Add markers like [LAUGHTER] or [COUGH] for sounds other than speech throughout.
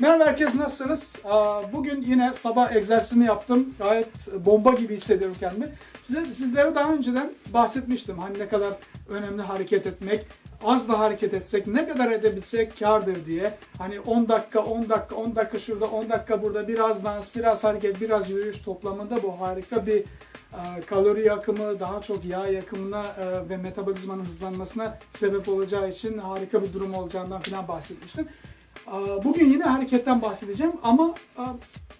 Merhaba herkes nasılsınız? Bugün yine sabah egzersizini yaptım. Gayet bomba gibi hissediyorum kendimi. Size, sizlere daha önceden bahsetmiştim. Hani ne kadar önemli hareket etmek. Az da hareket etsek ne kadar edebilsek kardır diye. Hani 10 dakika, 10 dakika, 10 dakika şurada, 10 dakika burada biraz dans, biraz hareket, biraz yürüyüş toplamında bu harika bir kalori yakımı, daha çok yağ yakımına ve metabolizmanın hızlanmasına sebep olacağı için harika bir durum olacağından falan bahsetmiştim. Bugün yine hareketten bahsedeceğim ama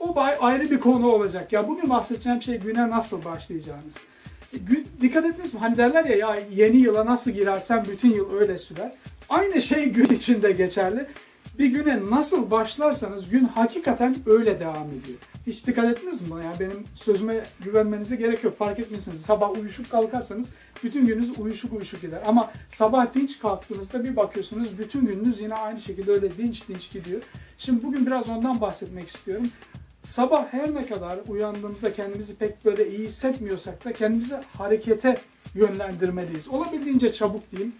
o ayrı bir konu olacak. Ya bugün bahsedeceğim şey güne nasıl başlayacağınız. E, dikkat ettiniz mi? Hani derler ya, ya yeni yıla nasıl girersen bütün yıl öyle sürer. Aynı şey gün içinde geçerli. Bir güne nasıl başlarsanız gün hakikaten öyle devam ediyor. Hiç dikkat ettiniz mi? Yani benim sözüme güvenmenize gerek yok. Fark etmişsiniz. Sabah uyuşuk kalkarsanız bütün gününüz uyuşuk uyuşuk gider. Ama sabah dinç kalktığınızda bir bakıyorsunuz bütün gününüz yine aynı şekilde öyle dinç dinç gidiyor. Şimdi bugün biraz ondan bahsetmek istiyorum. Sabah her ne kadar uyandığımızda kendimizi pek böyle iyi hissetmiyorsak da kendimizi harekete yönlendirmeliyiz. Olabildiğince çabuk diyeyim.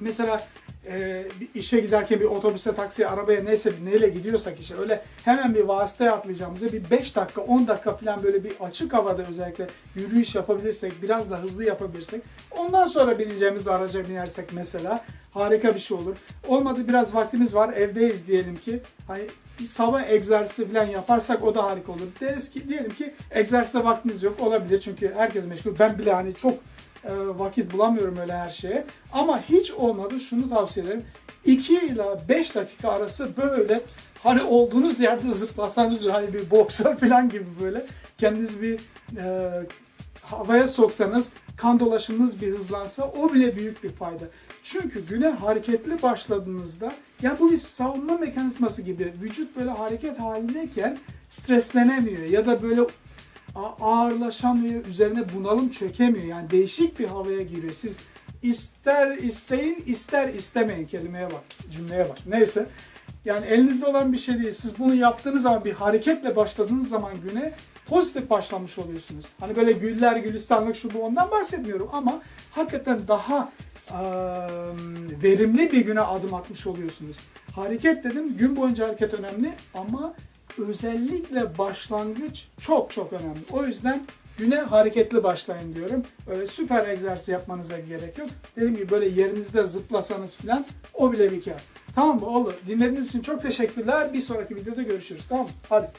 Mesela e, bir işe giderken bir otobüse, taksiye, arabaya neyse neyle gidiyorsak işte öyle hemen bir vasıtaya atlayacağımıza bir 5 dakika, 10 dakika falan böyle bir açık havada özellikle yürüyüş yapabilirsek, biraz da hızlı yapabilirsek ondan sonra bineceğimiz araca binersek mesela harika bir şey olur. Olmadı biraz vaktimiz var, evdeyiz diyelim ki. Hani bir sabah egzersizi falan yaparsak o da harika olur. Deriz ki diyelim ki egzersize vaktiniz yok olabilir çünkü herkes meşgul. Ben bile hani çok vakit bulamıyorum öyle her şeye. Ama hiç olmadı şunu tavsiye ederim. 2 ila 5 dakika arası böyle hani olduğunuz yerde zıplasanız hani bir boksör [LAUGHS] falan gibi böyle kendiniz bir e, havaya soksanız kan dolaşımınız bir hızlansa o bile büyük bir fayda. Çünkü güne hareketli başladığınızda ya bu bir savunma mekanizması gibi vücut böyle hareket halindeyken streslenemiyor ya da böyle ağırlaşamıyor, üzerine bunalım çökemiyor. Yani değişik bir havaya giriyor. Siz ister isteyin, ister istemeyin kelimeye bak, cümleye bak. Neyse. Yani elinizde olan bir şey değil. Siz bunu yaptığınız zaman bir hareketle başladığınız zaman güne pozitif başlamış oluyorsunuz. Hani böyle güller gülistanlık şu bu ondan bahsetmiyorum ama hakikaten daha eee, verimli bir güne adım atmış oluyorsunuz. Hareket dedim gün boyunca hareket önemli ama özellikle başlangıç çok çok önemli. O yüzden güne hareketli başlayın diyorum. Öyle süper egzersiz yapmanıza gerek yok. Dediğim gibi böyle yerinizde zıplasanız falan o bile bir kar. Tamam mı? Olur. Dinlediğiniz için çok teşekkürler. Bir sonraki videoda görüşürüz. Tamam mı? Hadi.